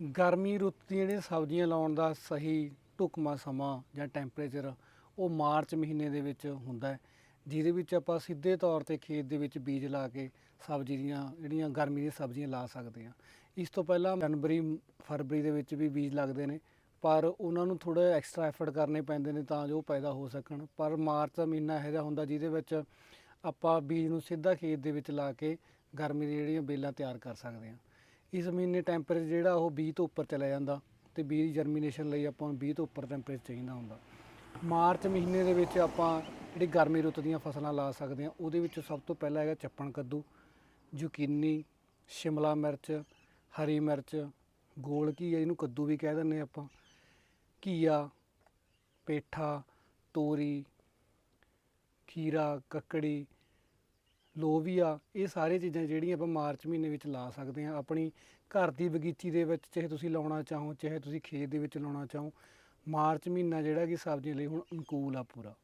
ਗਰਮੀ ਰੁੱਤ ਦੀਆਂ ਜਿਹੜੀਆਂ ਸਬਜ਼ੀਆਂ ਲਾਉਣ ਦਾ ਸਹੀ ਢੁਕਮਾ ਸਮਾਂ ਜਾਂ ਟੈਂਪਰੇਚਰ ਉਹ ਮਾਰਚ ਮਹੀਨੇ ਦੇ ਵਿੱਚ ਹੁੰਦਾ ਹੈ, ਜਿਹਦੇ ਵਿੱਚ ਆਪਾਂ ਸਿੱਧੇ ਤੌਰ ਤੇ ਖੇਤ ਦੇ ਵਿੱਚ ਬੀਜ ਲਾ ਕੇ ਸਬਜ਼ੀ ਦੀਆਂ ਜਿਹੜੀਆਂ ਗਰਮੀ ਦੀਆਂ ਸਬਜ਼ੀਆਂ ਲਾ ਸਕਦੇ ਹਾਂ। ਇਸ ਤੋਂ ਪਹਿਲਾਂ ਜਨਵਰੀ, ਫਰਵਰੀ ਦੇ ਵਿੱਚ ਵੀ ਬੀਜ ਲੱਗਦੇ ਨੇ, ਪਰ ਉਹਨਾਂ ਨੂੰ ਥੋੜਾ ਐਕਸਟਰਾ ਐਫਰਟ ਕਰਨੇ ਪੈਂਦੇ ਨੇ ਤਾਂ ਜੋ ਉਹ ਪੈਦਾ ਹੋ ਸਕਣ। ਪਰ ਮਾਰਚ ਦਾ ਮਹੀਨਾ ਇਹੋ ਜਿਹਾ ਹੁੰਦਾ ਜਿਹਦੇ ਵਿੱਚ ਆਪਾਂ ਬੀਜ ਨੂੰ ਸਿੱਧਾ ਖੇਤ ਦੇ ਵਿੱਚ ਲਾ ਕੇ ਗਰਮੀ ਦੀਆਂ ਜਿਹੜੀਆਂ ਬੇਲਾਂ ਤਿਆਰ ਕਰ ਸਕਦੇ ਹਾਂ। ਇਸ ਮਹੀਨੇ ਟੈਂਪਰੇਚਰ ਜਿਹੜਾ ਉਹ 20 ਤੋਂ ਉੱਪਰ ਚਲਾ ਜਾਂਦਾ ਤੇ ਬੀਜ ਦੀ ਜਰਮੀਨੇਸ਼ਨ ਲਈ ਆਪਾਂ ਨੂੰ 20 ਤੋਂ ਉੱਪਰ ਟੈਂਪਰੇਚਰ ਚਾਹੀਦਾ ਹੁੰਦਾ। ਮਾਰਚ ਮਹੀਨੇ ਦੇ ਵਿੱਚ ਆਪਾਂ ਜਿਹੜੀ ਗਰਮੀ ਰੁੱਤ ਦੀਆਂ ਫਸਲਾਂ ਲਾ ਸਕਦੇ ਹਾਂ, ਉਹਦੇ ਵਿੱਚ ਸਭ ਤੋਂ ਪਹਿਲਾਂ ਹੈਗਾ ਚੱਪਣ ਕੱਦੂ, ਜ਼ੁਕੀਨੀ, ਸ਼ਿਮਲਾ ਮਿਰਚ, ਹਰੀ ਮਿਰਚ, ਗੋਲ ਘੀਆ ਇਹਨੂੰ ਕੱਦੂ ਵੀ ਕਹਿ ਦਿੰਦੇ ਆਪਾਂ। ਘੀਆ, ਪੇਠਾ, ਤੋਰੀ, ਖੀਰਾ, ਕੱਕੜੀ ਲੋਵੀਆ ਇਹ ਸਾਰੀਆਂ ਚੀਜ਼ਾਂ ਜਿਹੜੀਆਂ ਆਪਾਂ ਮਾਰਚ ਮਹੀਨੇ ਵਿੱਚ ਲਾ ਸਕਦੇ ਹਾਂ, ਆਪਣੀ ਘਰ ਦੀ ਬਗੀਚੀ ਦੇ ਵਿੱਚ, ਚਾਹੇ ਤੁਸੀਂ ਲਾਉਣਾ ਚਾਹੋ, ਚਾਹੇ ਤੁਸੀਂ ਖੇਤ ਦੇ ਵਿੱਚ ਲਾਉਣਾ ਚਾਹੋ, ਮਾਰਚ ਮਹੀਨਾ ਜਿਹੜਾ ਕਿ ਸਬਜ਼ੀਆਂ ਲਈ ਹੁਣ ਅਨੁਕੂਲ ਆ ਪੂਰਾ।